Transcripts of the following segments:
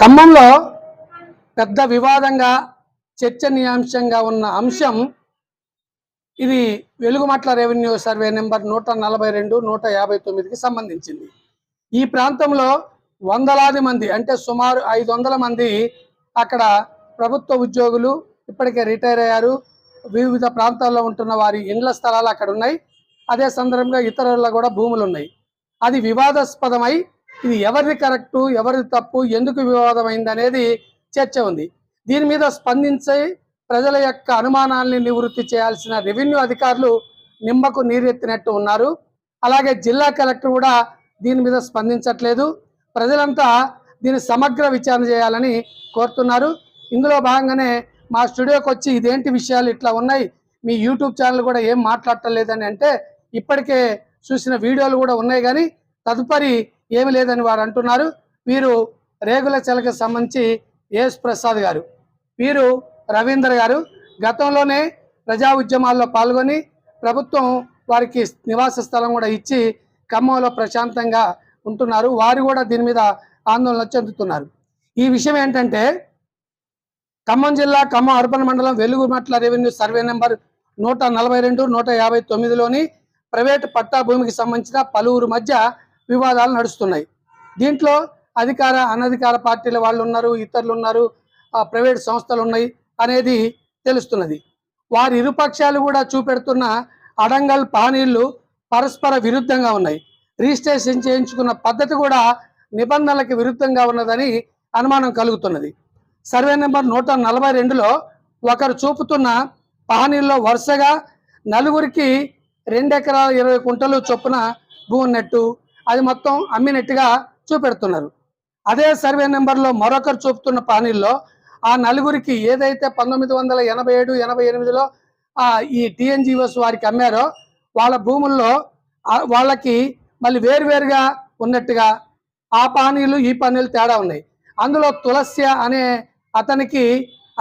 ఖమ్మంలో పెద్ద వివాదంగా చర్చనీయాంశంగా ఉన్న అంశం ఇది వెలుగుమట్ల రెవెన్యూ సర్వే నెంబర్ నూట నలభై రెండు నూట యాభై తొమ్మిదికి సంబంధించింది. ఈ ప్రాంతంలో వందలాది మంది అంటే సుమారు ఐదు వందల మంది అక్కడ ప్రభుత్వ ఉద్యోగులు ఇప్పటికే రిటైర్ అయ్యారు. వివిధ ప్రాంతాల్లో ఉంటున్న వారి ఇండ్ల స్థలాలు అక్కడ ఉన్నాయి. అదే సందర్భంగా ఇతరుల కూడా భూములు ఉన్నాయి. అది వివాదాస్పదమై ఇది ఎవరిది కరెక్టు ఎవరిది తప్పు ఎందుకు వివాదమైంది అనేది చర్చ ఉంది. దీని మీద స్పందించి ప్రజల యొక్క అనుమానాల్ని నివృత్తి చేయాల్సిన రెవెన్యూ అధికారులు నిమ్మకు నీరెత్తినట్టు ఉన్నారు. అలాగే జిల్లా కలెక్టర్ కూడా దీని మీద స్పందించట్లేదు. ప్రజలంతా దీని సమగ్ర విచారణ చేయాలని కోరుతున్నారు. ఇందులో భాగంగానే మా స్టూడియోకి వచ్చి ఇదేంటి విషయాలు ఇట్లా ఉన్నాయి? మీ యూట్యూబ్ ఛానల్ కూడా ఏం మాట్లాడటం లేదని అంటే ఇప్పటికే చూసిన వీడియోలు కూడా ఉన్నాయి. కానీ తదుపరి ఏమి లేదని వారు అంటున్నారు. వీరు రేగుల చెలకి సంబంధించి ఏఎస్ ప్రసాద్ గారు. వీరు రవీందర్ గారు. గతంలోనే ప్రజా ఉద్యమాల్లో పాల్గొని ప్రభుత్వం వారికి నివాస స్థలం కూడా ఇచ్చి ఖమ్మంలో ప్రశాంతంగా ఉంటున్నారు. వారు కూడా దీని మీద ఆందోళన చెందుతున్నారు. ఈ విషయం ఏంటంటే ఖమ్మం జిల్లా ఖమ్మం అర్బన్ మండలం వెలుగుమట్ల రెవెన్యూ సర్వే నెంబర్ నూట నలభై రెండు నూట యాభై తొమ్మిదిలోని ప్రైవేటు పట్టా భూమికి సంబంధించిన పలువురు మధ్య వివాదాలు నడుస్తున్నాయి. దీంట్లో అధికార అనధికార పార్టీల వాళ్ళు ఉన్నారు ఇతరులు ఉన్నారు ఆ ప్రైవేట్ సంస్థలు ఉన్నాయి అనేది తెలుస్తున్నది. వారి ఇరుపక్షాలు కూడా చూపెడుతున్న అడంగల్ పానీళ్ళు పరస్పర విరుద్ధంగా ఉన్నాయి. రిజిస్ట్రేషన్ చేయించుకున్న పద్ధతి కూడా నిబంధనలకు విరుద్ధంగా ఉన్నదని అనుమానం కలుగుతున్నది. సర్వే నెంబర్ నూట నలభై రెండులో ఒకరు చూపుతున్న పహనీల్లో వరుసగా నలుగురికి రెండు ఎకరాల ఇరవై కుంటలు చొప్పున భూమి నెట్టు అది మొత్తం అమ్మినట్టుగా చూపెడుతున్నారు. అదే సర్వే నెంబర్లో మరొకరు చూపుతున్న పానీల్లో ఆ నలుగురికి ఏదైతే పంతొమ్మిది వందల ఎనభై ఏడు ఎనభై ఎనిమిదిలో ఈ టీఎన్జిఓస్ వారికి అమ్మారో వాళ్ళ భూముల్లో వాళ్ళకి మళ్ళీ వేరువేరుగా ఉన్నట్టుగా ఆ పానీలు ఈ పానీలు తేడా ఉన్నాయి. అందులో తులస్య అనే అతనికి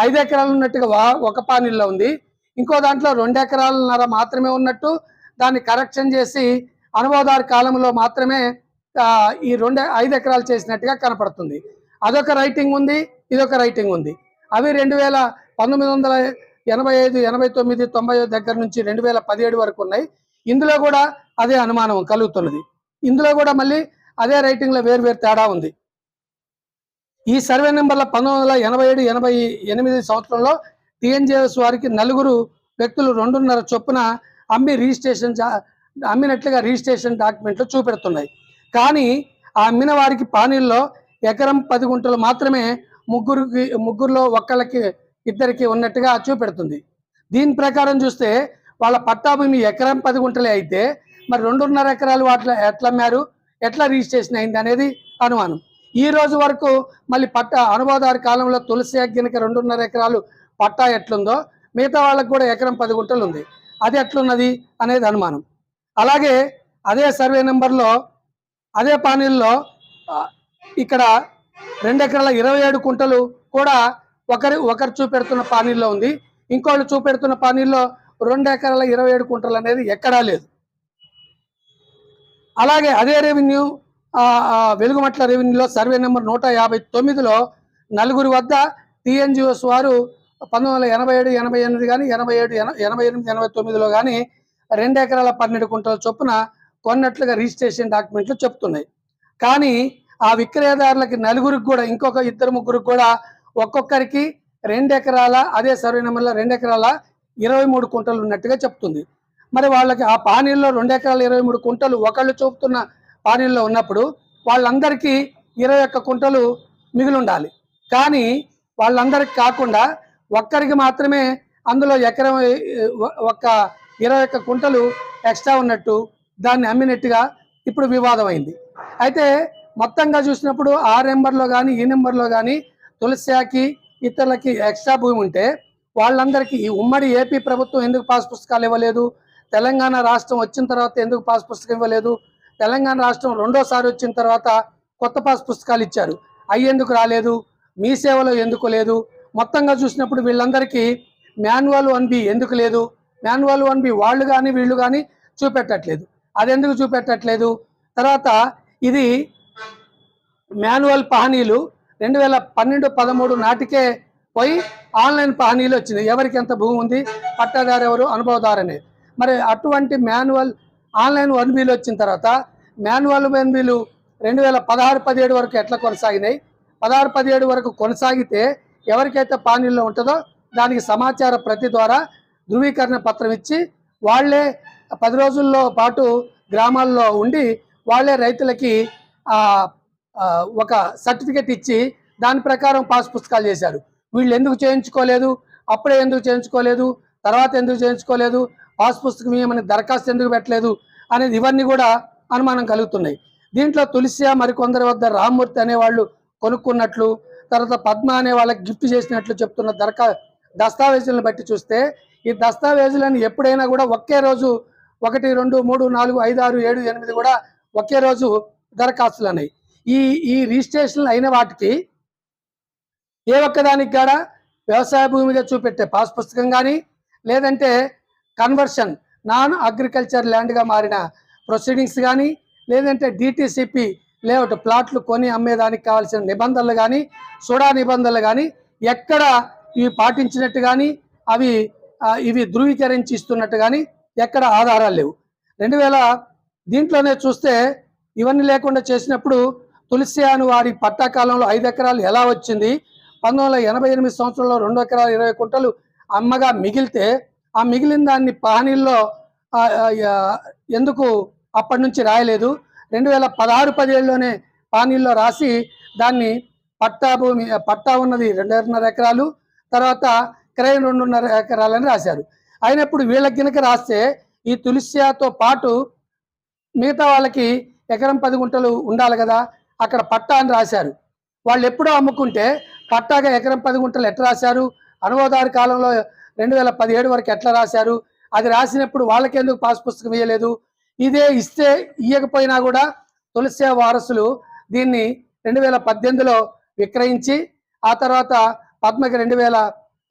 ఐదు ఎకరాలు ఉన్నట్టుగా ఒక పానీల్లో ఉంది. ఇంకో దాంట్లో రెండు ఎకరాలన్నర మాత్రమే ఉన్నట్టు దాన్ని కరెక్షన్ చేసి అనుభవదారు కాలంలో మాత్రమే ఈ రెండు ఐదు ఎకరాలు చేసినట్టుగా కనపడుతుంది. అదొక రైటింగ్ ఉంది ఇదొక రైటింగ్ ఉంది. అవి రెండు వేల పంతొమ్మిది వందల ఎనభై ఐదు ఎనభై తొమ్మిది తొంభై దగ్గర నుంచి రెండు వేల పదిహేడు వరకు ఉన్నాయి. ఇందులో కూడా అదే అనుమానం కలుగుతున్నది. ఇందులో కూడా మళ్ళీ అదే రైటింగ్లో వేరు వేరు తేడా ఉంది. ఈ సర్వే నెంబర్ల పంతొమ్మిది వందల ఎనభై ఏడు ఎనభై ఎనిమిది సంవత్సరంలో టిఎన్జిఎస్ వారికి నలుగురు వ్యక్తులు రెండున్నర చొప్పున అమ్మి రిజిస్ట్రేషన్ అమ్మినట్లుగా రిజిస్ట్రేషన్ డాక్యుమెంట్లు చూపెడుతున్నాయి. కానీ ఆ అమ్మిన వారికి పానీల్లో ఎకరం పది గుంటలు మాత్రమే ముగ్గురికి ముగ్గురులో ఒక్కళ్ళకి ఇద్దరికి ఉన్నట్టుగా చూపెడుతుంది. దీని ప్రకారం చూస్తే వాళ్ళ పట్టా భూమి ఎకరం పది గుంటలే అయితే మరి రెండున్నర ఎకరాలు వాటిలో ఎట్లా అమ్మారు? ఎట్లా రిజిస్ట్రేషన్ అయింది అనేది అనుమానం. ఈ రోజు వరకు మళ్ళీ పట్టా అనుభవదారి కాలంలో తులసి అగ్గినకి రెండున్నర ఎకరాలు పట్టా ఎట్లుందో మిగతా వాళ్ళకు కూడా ఎకరం పది గుంటలు ఉంది. అది ఎట్లున్నది అనేది అనుమానం. అలాగే అదే సర్వే నెంబర్లో అదే పానీల్లో ఇక్కడ రెండు ఎకరాల ఇరవై ఏడు కుంటలు కూడా ఒకరి ఒకరు చూపెడుతున్న పానీల్లో ఉంది. ఇంకోళ్ళు చూపెడుతున్న పానీల్లో రెండు ఎకరాల ఇరవై ఏడు కుంటలు అనేది ఎక్కడా లేదు. అలాగే అదే రెవెన్యూ వెలుగుమట్ల రెవెన్యూలో సర్వే నెంబర్ నూట యాభై తొమ్మిదిలో నలుగురి వద్ద టీఎన్జిఓస్ వారు పంతొమ్మిది వందల ఎనభై ఏడు ఎనభై ఎనిమిది కానీ ఎనభై ఏడు ఎన- ఎనభై ఎనిమిది ఎనభై తొమ్మిదిలో కానీ రెండు ఎకరాల పన్నెండు కుంటల చొప్పున కొన్నట్లుగా రిజిస్ట్రేషన్ డాక్యుమెంట్లు చెప్తున్నాయి. కానీ ఆ విక్రయదారులకి నలుగురికి కూడా ఇంకొక ఇద్దరు ముగ్గురికి కూడా ఒక్కొక్కరికి రెండు ఎకరాల అదే సర్వే నెంబర్లో రెండు ఎకరాల ఇరవై మూడు కుంటలు ఉన్నట్టుగా చెప్తుంది. మరి వాళ్ళకి ఆ పానీల్లో రెండు ఎకరాల ఇరవై మూడు కుంటలు ఒకళ్ళు చూపుతున్న పానీల్లో ఉన్నప్పుడు వాళ్ళందరికీ ఇరవై ఒక్క కుంటలు మిగిలి ఉండాలి కానీ వాళ్ళందరికి కాకుండా ఒక్కరికి మాత్రమే అందులో ఎకరం ఒక ఒక్క ఇరవై ఒక్క కుంటలు ఎక్స్ట్రా ఉన్నట్టు దాన్ని అమ్మినట్టుగా ఇప్పుడు వివాదమైంది. అయితే మొత్తంగా చూసినప్పుడు ఆ నెంబర్లో కానీ ఈ నెంబర్లో కానీ తులసియాకి ఇతరులకి ఎక్స్ట్రా భూమి ఉంటే వాళ్ళందరికీ ఈ ఉమ్మడి ఏపీ ప్రభుత్వం ఎందుకు పాస్ పుస్తకాలు ఇవ్వలేదు? తెలంగాణ రాష్ట్రం వచ్చిన తర్వాత ఎందుకు పాస్ పుస్తకం ఇవ్వలేదు? తెలంగాణ రాష్ట్రం రెండోసారి వచ్చిన తర్వాత కొత్త పాస్ పుస్తకాలు ఇచ్చారు. అవి ఎందుకు రాలేదు? మీ సేవలో ఎందుకు లేదు? మొత్తంగా చూసినప్పుడు వీళ్ళందరికీ మాన్యువల్ వన్ బి ఎందుకు లేదు? మాన్యువల్ వన్ బి వాళ్ళు కానీ వీళ్ళు కానీ చూపెట్టట్లేదు. అది ఎందుకు చూపెట్టట్లేదు? తర్వాత ఇది మాన్యువల్ పహనీలు రెండు వేల పన్నెండు పదమూడు నాటికే పోయి ఆన్లైన్ పహనీలు వచ్చినాయి. ఎవరికి ఎంత భూమి ఉంది? పట్టాదారు ఎవరు? అనుభవదారు అనేది మరి అటువంటి మాన్యువల్ ఆన్లైన్ వన్ బిల్ వచ్చిన తర్వాత మాన్యువల్ వన్ బిల్ రెండు వేల పదహారు పదిహేడు వరకు ఎట్లా కొనసాగినాయి? పదహారు పదిహేడు వరకు కొనసాగితే ఎవరికైతే పానీల్లో ఉంటుందో దానికి సమాచార ప్రతి ద్వారా ధృవీకరణ పత్రం ఇచ్చి వాళ్ళే పది రోజుల్లో పాటు గ్రామాల్లో ఉండి వాళ్ళే రైతులకి ఒక సర్టిఫికెట్ ఇచ్చి దాని ప్రకారం పాస్ పుస్తకాలు చేశారు. వీళ్ళు ఎందుకు చేయించుకోలేదు? అప్పుడే ఎందుకు చేయించుకోలేదు? తర్వాత ఎందుకు చేయించుకోలేదు? పాస్ పుస్తకం ఏమని దరఖాస్తు ఎందుకు పెట్టలేదు? అనేది ఇవన్నీ కూడా అనుమానం కలుగుతున్నాయి. దీంట్లో తులసియా మరికొందరి వద్ద రామ్మూర్తి అనేవాళ్ళు కొనుక్కున్నట్లు తర్వాత పద్మ అనే వాళ్ళకి గిఫ్ట్ చేసినట్లు చెప్తున్న దరఖా దస్తావేజులను బట్టి చూస్తే ఈ దస్తావేజులను ఎప్పుడైనా కూడా ఒకే రోజు ఒకటి రెండు మూడు నాలుగు ఐదు ఆరు ఏడు ఎనిమిది కూడా ఒకే రోజు దరఖాస్తులు అన్నాయి ఈ ఈ రిజిస్ట్రేషన్లు అయిన వాటికి ఏ ఒక్కదానికి కూడా వ్యవసాయ భూమి మీద చూపెట్టే పాస్ పుస్తకం కానీ లేదంటే కన్వర్షన్ నాన్ అగ్రికల్చర్ ల్యాండ్గా మారిన ప్రొసీడింగ్స్ కానీ లేదంటే డిటిసిపి లేఅవుట్ ప్లాట్లు కొని అమ్మేదానికి కావాల్సిన నిబంధనలు కానీ సుడా నిబంధనలు కానీ ఎక్కడ ఇవి పాటించినట్టు కానీ అవి ఇవి ధృవీకరించి ఇస్తున్నట్టు కానీ ఎక్కడ ఆధారాలు లేవు. రెండు వేల దీంట్లోనే చూస్తే ఇవన్నీ లేకుండా చేసినప్పుడు తులసి అని వారి పట్టా కాలంలో ఐదు ఎకరాలు ఎలా వచ్చింది? పంతొమ్మిది వందల ఎనభై ఎనిమిది సంవత్సరంలో రెండు ఎకరాలు ఇరవై కుంటలు అమ్మగా మిగిలితే ఆ మిగిలిన దాన్ని పానీల్లో ఎందుకు అప్పటి నుంచి రాయలేదు? రెండు వేల పదహారు పదిహేడులోనే పానీల్లో రాసి దాన్ని పట్టా భూమి పట్టా ఉన్నది రెండున్నర ఎకరాలు తర్వాత క్రయం రెండున్నర ఎకరాలని రాశారు. అయినప్పుడు వీళ్ళకి గినక రాస్తే ఈ తులసియాతో పాటు మిగతా వాళ్ళకి ఎకరం పది గుంటలు ఉండాలి కదా అక్కడ పట్టా అని రాశారు. వాళ్ళు ఎప్పుడో అమ్ముకుంటే పట్టాగా ఎకరం పది గుంటలు ఎట్లా రాశారు? అనుభవదారు కాలంలో రెండు వేల పదిహేడు వరకు ఎట్లా రాశారు? అది రాసినప్పుడు వాళ్ళకెందుకు పాస్ పుస్తకం ఇవ్వలేదు ఇదే ఇస్తే ఇవ్వకపోయినా కూడా తులసి వారసులు దీన్ని రెండు వేల పద్దెనిమిదిలో విక్రయించి ఆ తర్వాత పద్మకి రెండు వేల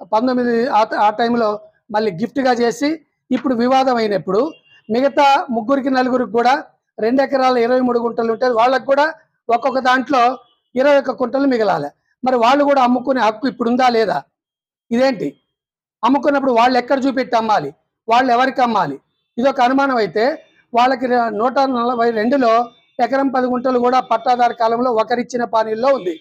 పంతొమ్మిది ఆ ఆ టైంలో మళ్ళీ గిఫ్ట్గా చేసి ఇప్పుడు వివాదం అయినప్పుడు మిగతా ముగ్గురికి నలుగురికి కూడా రెండు ఎకరాల ఇరవై మూడు గుంటలు ఉంటే వాళ్ళకు కూడా ఒక్కొక్క దాంట్లో ఇరవై ఒక్క కుంటలు మిగలాలి. మరి వాళ్ళు కూడా అమ్ముకునే హక్కు ఇప్పుడు ఉందా లేదా? ఇదేంటి? అమ్ముకున్నప్పుడు వాళ్ళు ఎక్కడ చూపెట్టి అమ్మాలి? వాళ్ళు ఎవరికి అమ్మాలి? ఇదొక అనుమానం అయితే వాళ్ళకి నూట నలభై రెండులో ఎకరం పది గుంటలు కూడా పట్టాదారు కాలంలో ఒకరిచ్చిన పానీల్లో ఉంది.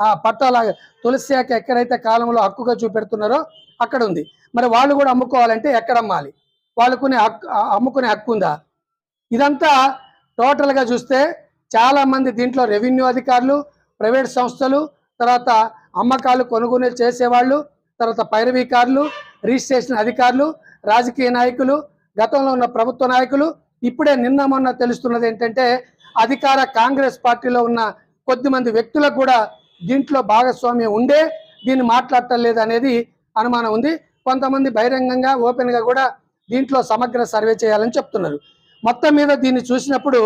ఆ పట్టాల తులసి శాఖ ఎక్కడైతే కాలంలో హక్కుగా చూపెడుతున్నారో అక్కడ ఉంది మరి వాళ్ళు కూడా అమ్ముకోవాలంటే ఎక్కడ అమ్మాలి? వాళ్ళకునే హక్కు అమ్ముకునే హక్కు ఉందా? ఇదంతా టోటల్గా చూస్తే చాలామంది దీంట్లో రెవెన్యూ అధికారులు ప్రైవేట్ సంస్థలు తర్వాత అమ్మకాలు కొనుగోలు చేసేవాళ్ళు తర్వాత పైరవీకారులు రిజిస్ట్రేషన్ అధికారులు రాజకీయ నాయకులు గతంలో ఉన్న ప్రభుత్వ నాయకులు ఇప్పుడే నిన్న మొన్న తెలుస్తున్నది ఏంటంటే అధికార కాంగ్రెస్ పార్టీలో ఉన్న కొద్దిమంది వ్యక్తులకు కూడా దీంట్లో భాగస్వామ్యం ఉండే దీన్ని మాట్లాడటం లేదు అనేది అనుమానం ఉంది. కొంతమంది బహిరంగంగా ఓపెన్గా కూడా దీంట్లో సమగ్ర సర్వే చేయాలని చెప్తున్నారు. మొత్తం మీద దీన్ని చూసినప్పుడు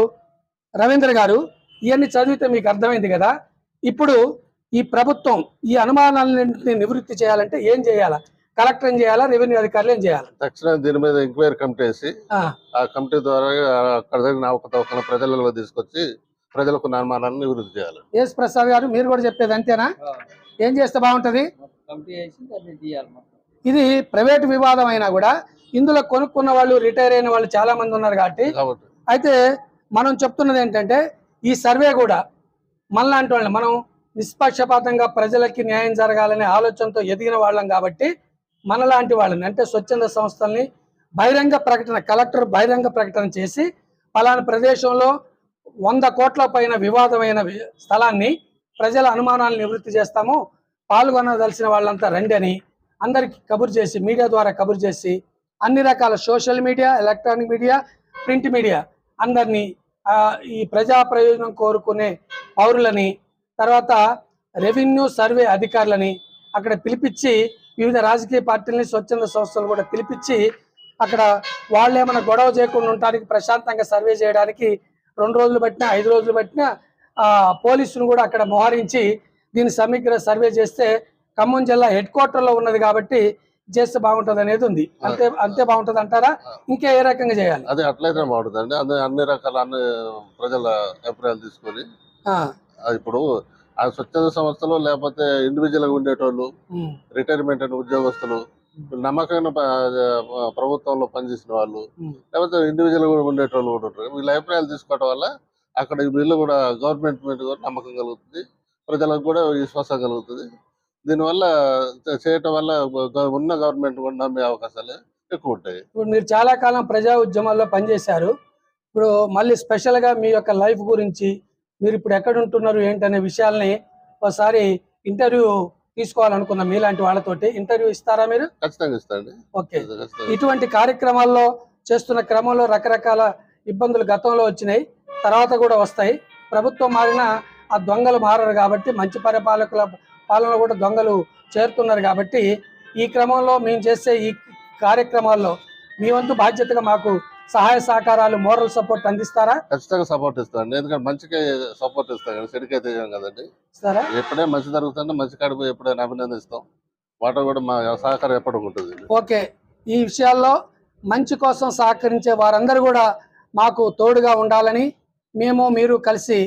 రవీంద్ర గారు ఇవన్నీ చదివితే మీకు అర్థమైంది కదా ఇప్పుడు ఈ ప్రభుత్వం ఈ అనుమానాలన్నింటినీ నివృత్తి చేయాలంటే ఏం చేయాలా? కలెక్టర్ ఏం చేయాలా? రెవెన్యూ అధికారులు ఏం చేయాలి? తక్షణం దీని మీద ఎంక్వైరీ కమిటీ వేసి ఆ, ఆ కమిటీ ద్వారా అక్కడ జరిగిన అవకతవకల ప్రజలలో తీసుకొచ్చి ప్రజలకు నిర్మాణాలను నివృత్తి చేయాలి. ఎస్ ప్రసాద్ గారు మీరు కూడా చెప్పేది అంతేనా? ఏం చేస్తే బాగుంటది? ఇది ప్రైవేట్ వివాదం అయినా కూడా ఇందులో కొనుక్కున్న వాళ్ళు రిటైర్ అయిన వాళ్ళు చాలా మంది ఉన్నారు కాబట్టి. అయితే మనం చెప్తున్నది ఏంటంటే ఈ సర్వే కూడా మనలాంటి వాళ్ళని మనం నిష్పక్షపాతంగా ప్రజలకి న్యాయం జరగాలనే ఆలోచనతో ఎదిగిన వాళ్ళం కాబట్టి మనలాంటి వాళ్ళని అంటే స్వచ్ఛంద సంస్థల్ని బహిరంగ ప్రకటన కలెక్టర్ బహిరంగ ప్రకటన చేసి పలానా ప్రదేశంలో వంద కోట్ల పైన వివాదమైన స్థలాన్ని ప్రజల అనుమానాలు నివృత్తి చేస్తాము. పాల్గొనదలిసిన వాళ్ళంతా రండి అని అందరికి కబురు చేసి మీడియా ద్వారా కబురు చేసి అన్ని రకాల social media electronic media print media అందరినీ ఈ ప్రజా ప్రయోజనం కోరుకునే పౌరులని తర్వాత రెవెన్యూ సర్వే అధికారులని అక్కడ పిలిపించి వివిధ రాజకీయ పార్టీలని స్వచ్ఛంద సంస్థలు కూడా పిలిపించి అక్కడ వాళ్ళు ఏమైనా గొడవ చేయకుండా ఉండటానికి ప్రశాంతంగా సర్వే చేయడానికి రెండు రోజులు పట్టినా ఐదు రోజులు పట్టినా ఆ, పోలీసును కూడా అక్కడ మోహరించి దీన్ని సమగ్ర సర్వే చేస్తే ఖమ్మం జిల్లా హెడ్ క్వార్టర్లో ఉన్నది కాబట్టి చేస్తే బాగుంటుంది అనేది ఉంది. అంతే అంతే బాగుంటుంది అంటారా? ఇంకా ఏ రకంగా చేయాలి? అదే అట్లయితే బాగుంటుందండి. అన్ని అన్ని రకాల అన్ని ప్రజల అభిప్రాయాలు తీసుకొని ఇప్పుడు ఆ స్వచ్ఛంద సంస్థలు లేకపోతే ఇండివిజువల్గా ఉండేటోళ్ళు రిటైర్మెంట్ అయిన ఉద్యోగస్తులు నమ్మకమైన ప- ప్రభుత్వంలో పనిచేసిన వాళ్ళు. లేకపోతే ఇండివిజువల్ కూడా ఉండేటోళ్ళు కూడా ఉంటారు. వీళ్ళ అభిప్రాయాలు తీసుకోవడం వల్ల అక్కడ వీళ్ళు కూడా గవర్నమెంట్ మీద కూడా నమ్మకం కలుగుతుంది. ప్రజలకు కూడా విశ్వాసం కలుగుతుంది. దీనివల్ల చేయటం వల్ల ఉన్న గవర్నమెంట్ కూడా నమ్మే అవకాశాలు ఎక్కువ ఉంటాయి. ఇప్పుడు మీరు చాలా కాలం ప్రజా ఉద్యమాల్లో పనిచేశారు. ఇప్పుడు మళ్ళీ స్పెషల్గా మీ యొక్క లైఫ్ గురించి మీరు ఇప్పుడు ఎక్కడ ఉంటున్నారు ఏంటనే విషయాల్ని ఒకసారి ఇంటర్వ్యూ తీసుకోవాలనుకున్నాం మీలాంటి వాళ్ళతోటి ఇంటర్వ్యూ ఇస్తారా మీరు? ఖచ్చితంగా ఇస్తాండి ఓకే. ఇటువంటి కార్యక్రమాల్లో చేస్తున్న క్రమంలో రకరకాల ఇబ్బందులు గతంలో వచ్చినాయి తర్వాత కూడా వస్తాయి. ప్రభుత్వం మారినా ఆ దొంగలు మారరు కాబట్టి మంచి పరిపాలకుల పాలన కూడా దొంగలు చేరుతున్నారు కాబట్టి ఈ క్రమంలో మేము చేసే ఈ కార్యక్రమాల్లో మీ వంతు బాధ్యతగా మాకు సహాయ సహకారాలు మోరల్ సపోర్ట్ అందిస్తారా? ఖచ్చితంగా సపోర్ట్ ఇస్తాండి ఎందుకంటే మంచికే సపోర్ట్ ఇస్తాం కదా చెడుకైతే చేయం కదండి. ఎప్పుడే మంచి జరుగుతుంటే మంచి కాడిపోయి ఎప్పుడైనా అభినందిస్తాం. వాటి కూడా మా సహకారం ఎప్పటికి ఉంటుంది ఓకే. ఈ విషయాల్లో మంచి కోసం సహకరించే వారందరూ కూడా మాకు తోడుగా ఉండాలని మేము మీరు కలిసి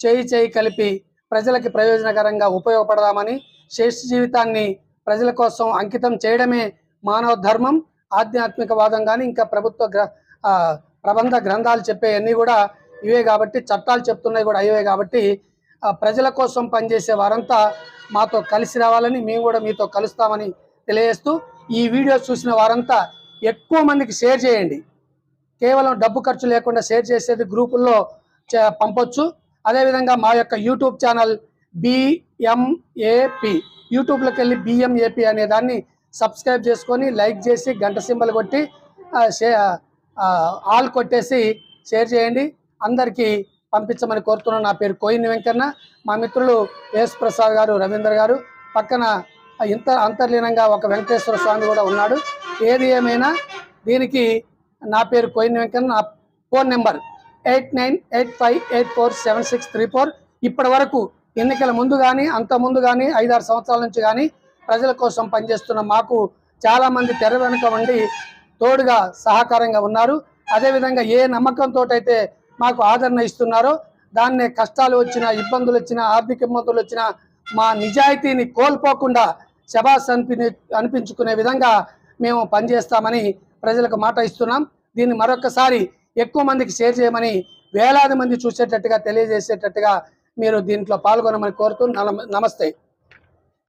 చేయి చేయి కలిపి ప్రజలకి ప్రయోజనకరంగా ఉపయోగపడదామని శేష జీవితాన్ని ప్రజల కోసం అంకితం చేయడమే మానవ ధర్మం ఆధ్యాత్మికవాదం కానీ ఇంకా ప్రభుత్వ ప్రబంధ గ్రంథాలు చెప్పేవన్నీ కూడా ఇవే కాబట్టి చట్టాలు చెప్తున్నాయి కూడా ఇవే కాబట్టి ప్రజల కోసం పనిచేసే వారంతా మాతో కలిసి రావాలని మేము కూడా మీతో కలుస్తామని తెలియజేస్తూ ఈ వీడియో చూసిన వారంతా ఎక్కువ మందికి షేర్ చేయండి. కేవలం డబ్బు ఖర్చు లేకుండా షేర్ చేసేది గ్రూపుల్లో చే- పంపొచ్చు. అదేవిధంగా మా యొక్క యూట్యూబ్ ఛానల్ బిఎంఏపి యూట్యూబ్లోకి వెళ్ళి బిఎంఏపి అనే దాన్ని సబ్స్క్రైబ్ చేసుకొని లైక్ చేసి గంట సింబల్ కొట్టి షే- ఆల్ కొట్టేసి షేర్ చేయండి. అందరికీ పంపించమని కోరుతున్నాను. నా పేరు కోయిని వెంకన్న. మా మిత్రులు ఎస్ ప్రసాద్ గారు రవీంద్ర గారు. పక్కన ఇంత అంతర్లీనంగా ఒక వెంకటేశ్వర స్వామి కూడా ఉన్నాడు. ఏది ఏమైనా దీనికి నా పేరు కోయిన్ వెంకన్న. నా phone number eight nine eight five eight four seven six three four. ఇప్పటి వరకు ఎన్నికల ముందు కానీ అంత ముందు కానీ ఐదారు సంవత్సరాల నుంచి కానీ ప్రజల కోసం పనిచేస్తున్న మాకు చాలామంది తెర వెనుక ఉండి తోడుగా సహకారంగా ఉన్నారు. అదేవిధంగా ఏ నమ్మకంతో అయితే మాకు ఆదరణ ఇస్తున్నారో దాన్నే కష్టాలు వచ్చినా ఇబ్బందులు వచ్చినా ఆర్థిక ఇబ్బందులు వచ్చినా మా నిజాయితీని కోల్పోకుండా శబాస్ అనిపి అనిపించుకునే విధంగా మేము పనిచేస్తామని ప్రజలకు మాట ఇస్తున్నాం. దీన్ని మరొకసారి ఎక్కువ మందికి షేర్ చేయమని వేలాది మంది చూసేటట్టుగా తెలియజేసేటట్టుగా మీరు దీంట్లో పాల్గొనమని కోరుతూ నమస్తే.